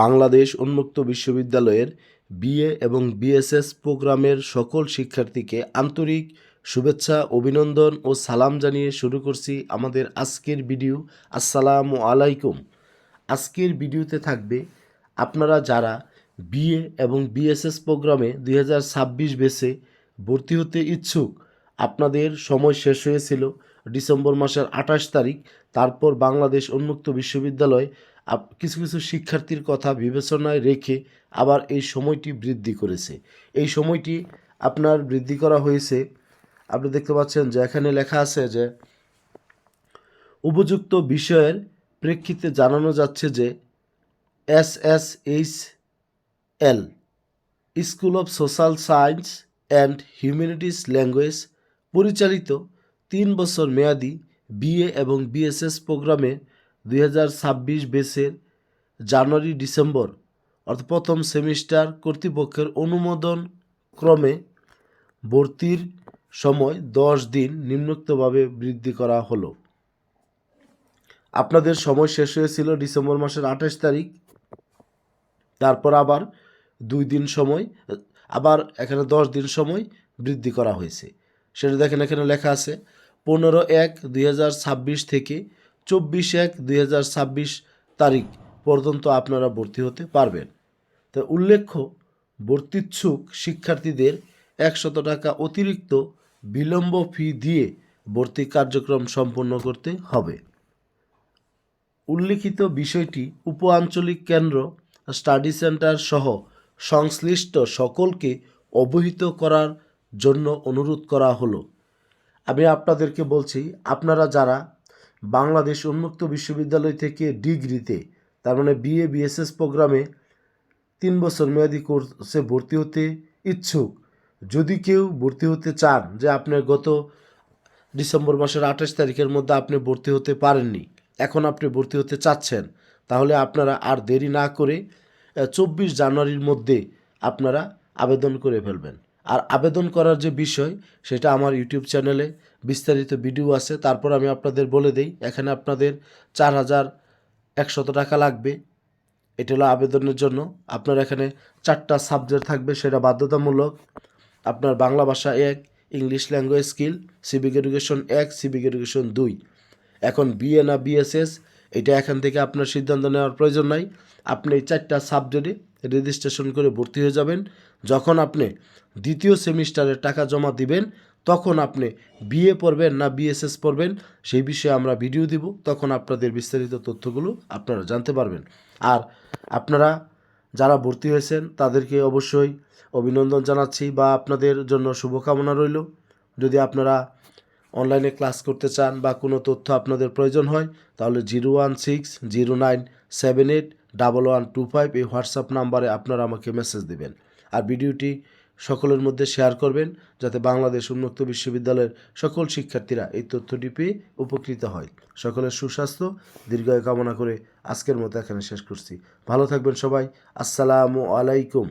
বাংলাদেশ উন্মুক্ত বিশ্ববিদ্যালয়ের বিএ এবং বিএসএস প্রোগ্রামের সকল শিক্ষার্থীকে আন্তরিক শুভেচ্ছা, অভিনন্দন ও সালাম জানিয়ে শুরু করছি আমাদের আজকের ভিডিও। আসসালামু আলাইকুম। আজকের ভিডিওতে থাকবে আপনারা যারা বিএ এবং বিএসএস প্রোগ্রামে দুই হাজার ছাব্বিশ বেসে ভর্তি হতে ইচ্ছুক, আপনাদের সময় শেষ হয়েছিল ডিসেম্বর মাসের আঠাশ তারিখ, তারপর বাংলাদেশ উন্মুক্ত বিশ্ববিদ্যালয় কিছু কিছু শিক্ষার্থীর কথা বিবেচনায় রেখে আবার এই সময়টি বৃদ্ধি করেছে। এই সময়টি আপনার বৃদ্ধি করা হয়েছে। আপনি দেখতে পাচ্ছেন যে এখানে লেখা আছে যে, উপযুক্ত বিষয়ের প্রেক্ষিতে জানানো যাচ্ছে যে, S S H L, school of social science and humanities language, পরিচালিত তিন বছর মেয়াদি বিএ এবং বিএসএস প্রোগ্রামে দুই হাজার ছাব্বিশ বেসের জানুয়ারি ডিসেম্বর, অর্থাৎ প্রথম সেমিস্টার কর্তৃপক্ষের অনুমোদন ক্রমে ভর্তির সময় দশ দিন নিম্নোক্তভাবে বৃদ্ধি করা হলো। আপনাদের সময় শেষ হয়েছিল ডিসেম্বর মাসের আঠাশ তারিখ, তারপর আবার দুই দিন সময়, আবার এখানে দশ দিন সময় বৃদ্ধি করা হয়েছে। সেটা দেখেন এখানে লেখা আছে, পনেরো এক দুই থেকে চব্বিশ এক দুই তারিখ পর্যন্ত আপনারা ভর্তি হতে পারবেন। তো উল্লেখ্য, ভর্তিচ্ছুক শিক্ষার্থীদের একশত টাকা অতিরিক্ত বিলম্ব ফি দিয়ে ভর্তি কার্যক্রম সম্পন্ন করতে হবে। উল্লিখিত বিষয়টি উপ আঞ্চলিক কেন্দ্র, স্টাডি সেন্টার সহ সংশ্লিষ্ট সকলকে অবহিত করার জন্য অনুরোধ করা হলো। আমি আপনাদেরকে বলছি, আপনারা যারা বাংলাদেশ উন্মুক্ত বিশ্ববিদ্যালয় থেকে ডিগ্রিতে, তার মানে বিএ বিএসএস প্রোগ্রামে তিন বছর মেয়াদি কোর্সে ভর্তি হতে ইচ্ছুক। যদি কেউ ভর্তি হতে চান যে আপনার গত ডিসেম্বর মাসের আঠাশ তারিখের মধ্যে আপনি ভর্তি হতে পারেননি, এখন আপনি ভর্তি হতে চাচ্ছেন, তাহলে আপনারা আর দেরি না করে চব্বিশ জানুয়ারির মধ্যে আপনারা আবেদন করে ফেলবেন। আর আবেদন করার যে বিষয়, সেটা আমার ইউটিউব চ্যানেলে বিস্তারিত ভিডিও আছে। তারপর আমি আপনাদের বলে দেই, এখানে আপনাদের চার হাজার একশত টাকা লাগবে। এটা হলো আবেদনের জন্য। আপনার এখানে চারটা সাবজেক্ট থাকবে, সেটা বাধ্যতামূলক। আপনার বাংলা ভাষা এক, English language skill civic education এক সিভিক এডুকেশন দুই। এখন বিএ না বিএসএস এটা এখান থেকে আপনার সিদ্ধান্ত নেওয়ার প্রয়োজন নাই। আপনি এই চারটা সাবজেক্টে রেজিস্ট্রেশন করে ভর্তি হয়ে যাবেন। যখন আপনি দ্বিতীয় সেমিস্টারে টাকা জমা দিবেন, তখন আপনি বিএ পড়বেন না বিএসএস পড়বেন, সেই বিষয়ে আমরা ভিডিও দিব। তখন আপনাদের বিস্তারিত তথ্যগুলো আপনারা জানতে পারবেন। আর আপনারা যারা ভর্তি হয়েছেন, তাদেরকে অবশ্যই অভিনন্দন জানাচ্ছি বা আপনাদের জন্য শুভকামনা রইল। যদি আপনারা অনলাইনে ক্লাস করতে চান বা কোনো তথ্য আপনাদের প্রয়োজন হয়, তাহলে zero one six zero nine seven eight double one two five এই হোয়াটসঅ্যাপ নাম্বারে আপনারা আমাকে মেসেজ দেবেন। আর ভিডিওটি সকলের মধ্যে শেয়ার করবেন, যাতে বাংলাদেশ উন্মুক্ত বিশ্ববিদ্যালয়ের সকল শিক্ষার্থীরা এই তথ্যটি পেয়ে উপকৃত হয়। সকলের সুস্বাস্থ্য, দীর্ঘায় কামনা করে আজকের মতো এখানে শেষ করছি। ভালো থাকবেন সবাই। আসসালামু আলাইকুম।